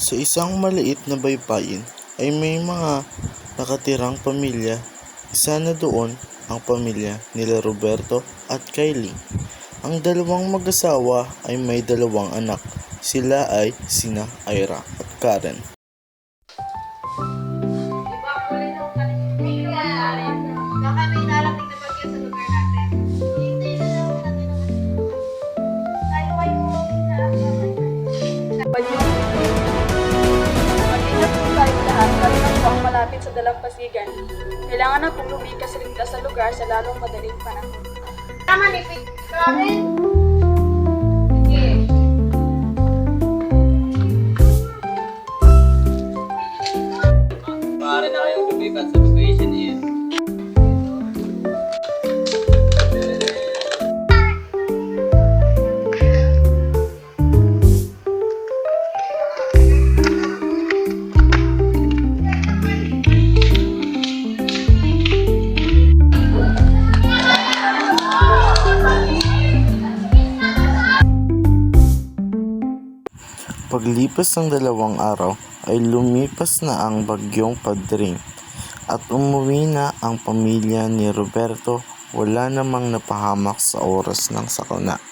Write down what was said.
Sa isang maliit na baybayin ay may mga nakatirang pamilya. Isa na doon ang pamilya nila Roberto at Kylie. Ang dalawang mag-asawa ay may dalawang anak. Sila ay sina Ira at Karen. Kailangan na pong lumikas ligtas sa lugar sa lalong madaling panahon. Tama Pete. Karen? Sige. Maaari na kayong lumipat sa Paglipas ng dalawang araw ay lumipas na ang bagyong Padring at umuwi na ang pamilya ni Roberto wala namang napahamak sa oras ng sakuna.